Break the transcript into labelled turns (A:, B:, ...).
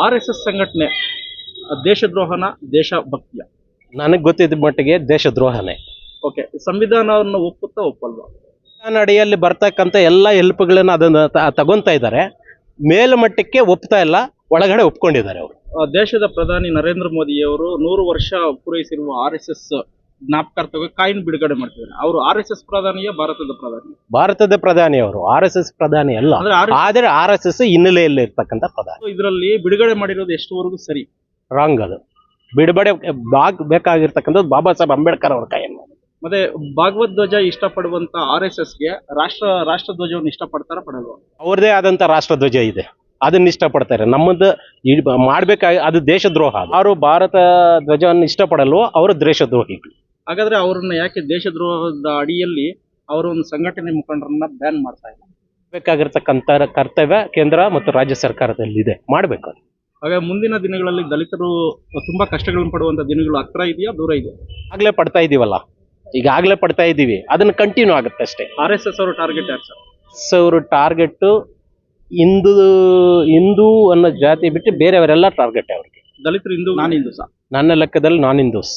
A: R S S ಸಂಘಟನೆ ದೇಶದ್ರೋಹನ ದೇಶಭಕ್ತಿಯ.
B: ನನಗೆ ಗೊತ್ತಿದ್ದ ಮಟ್ಟಿಗೆ ದೇಶದ್ರೋಹನೇ.
A: ಓಕೆ ಸಂವಿಧಾನವನ್ನು ಒಪ್ಪುತ್ತಾ ಒಪ್ಪಲ್ವಾ?
B: ಸಂವಿಧಾನ ಅಡಿಯಲ್ಲಿ ಬರ್ತಕ್ಕಂಥ ಎಲ್ಲ ಹೆಲ್ಪ್ಗಳನ್ನ ಅದನ್ನ ತ- ತಗೊಂತಾ ಇದ್ದಾರೆ. ಮೇಲ್ಮಟ್ಟಕ್ಕೆ ಒಪ್ತಾ ಇಲ್ಲ ಒಳಗಡೆ ಒಪ್ಕೊಂಡಿದ್ದಾರೆ ಅವರು.
A: ಆ, ದೇಶದ ಪ್ರಧಾನಿ ನರೇಂದ್ರ ಮೋದಿಯವರು ನೂರು ವರ್ಷ ಪೂರೈಸಿರುವ ಆರ್ ಎಸ್ ಎಸ್ ಜ್ಞಾಪಕಾರ್ಥವಾಗಿ ಕಾಯಿನ್ ಬಿಡುಗಡೆ ಮಾಡ್ತಿದ್ದಾರೆ. ಅವರು ಆರ್ ಎಸ್ ಎಸ್ ಪ್ರಧಾನಿಯೇ ಭಾರತದ ಪ್ರಧಾನಿ
B: ಭಾರತದ ಪ್ರಧಾನಿ ಅವರು ಆರ್ ಎಸ್ ಎಸ್ ಪ್ರಧಾನಿ ಅಲ್ಲ.
A: ಅಂದ್ರೆ
B: ಆದರೆ ಆರ್ ಎಸ್ ಎಸ್ ಹಿನ್ನೆಲೆಯಲ್ಲಿ ಇರ್ತಕ್ಕಂಥ ಪ್ರಧಾನಿ.
A: ಇದರಲ್ಲಿ ಬಿಡುಗಡೆ ಮಾಡಿರೋದು ಎಷ್ಟುವರೆಗೂ ಸರಿ?
B: ರಾಂಗ್ ಅದು. ಬಿಡುಗಡೆ ಬಾಗ್ ಬೇಕಾಗಿರ್ತಕ್ಕಂಥದ್ದು ಬಾಬಾ ಸಾಹೇಬ್ ಅಂಬೇಡ್ಕರ್ ಅವ್ರ ಕೈಯಲ್ಲಿ.
A: ಮತ್ತೆ ಭಾಗವತ್ ಧ್ವಜ ಇಷ್ಟಪಡುವಂತ ಆರ್ ಎಸ್ ಎಸ್ಗೆ ರಾಷ್ಟ್ರ ರಾಷ್ಟ್ರ ಧ್ವಜವನ್ನು ಇಷ್ಟಪಡ್ತಾರ ಪಡಲ್ವಾ
B: ಅವ್ರದೇ ಆದಂತ ರಾಷ್ಟ್ರಧ್ವಜ ಇದೆ. ಅದನ್ನ ಇಷ್ಟಪಡ್ತಾರೆ. ನಮ್ಮದು ಮಾಡ್ಬೇಕಾಗಿ ಅದು ದೇಶದ್ರೋಹ ಅವರು ಭಾರತ ಧ್ವಜವನ್ನು ಇಷ್ಟಪಡಲ್ವೋ ಅವರು ದೇಶದ್ರೋಹಿಗಳು.
A: ಹಾಗಾದ್ರೆ ಅವ್ರನ್ನ ಯಾಕೆ ದೇಶದ್ರೋಹದ ಅಡಿಯಲ್ಲಿ ಅವರ ಒಂದು ಸಂಘಟನೆ ಮುಖಂಡರನ್ನ ಬ್ಯಾನ್ ಮಾಡ್ತಾ ಇಲ್ಲ?
B: ಬೇಕಾಗಿರ್ತಕ್ಕಂಥ ಕರ್ತವ್ಯ ಕೇಂದ್ರ ಮತ್ತು ರಾಜ್ಯ ಸರ್ಕಾರದಲ್ಲಿದೆ. ಮಾಡಬೇಕು
A: ಹಾಗೆ ಮುಂದಿನ ದಿನಗಳಲ್ಲಿ ದಲಿತರು ತುಂಬಾ ಕಷ್ಟಗಳನ್ನು ಪಡುವಂತ ದಿನಗಳು ಹತ್ರ ಇದೆಯಾ ದೂರ ಇದೆಯಾ?
B: ಆಗ್ಲೇ ಪಡ್ತಾ ಇದೀವಲ್ಲ? ಈಗಾಗಲೇ ಪಡ್ತಾ ಇದ್ದೀವಿ ಅದನ್ನ ಕಂಟಿನ್ಯೂ ಆಗುತ್ತೆ ಅಷ್ಟೇ.
A: ಆರ್ ಎಸ್ ಎಸ್ ಅವರು ಟಾರ್ಗೆಟ್ ಯಾರು ಸರ್
B: ಅವರು ಟಾರ್ಗೆಟ್ ಹಿಂದೂ ಹಿಂದೂ ಅನ್ನೋ ಜಾತಿ ಬಿಟ್ಟು ಬೇರೆಯವರೆಲ್ಲ ಟಾರ್ಗೆಟ್ ಅವ್ರಿಗೆ.
A: ದಲಿತರು ಹಿಂದೂ ನಾನು ಹಿಂದೂ ಸರ್
B: ನನ್ನ ಲೆಕ್ಕದಲ್ಲಿ ನಾನ್ ಹಿಂದೂಸ್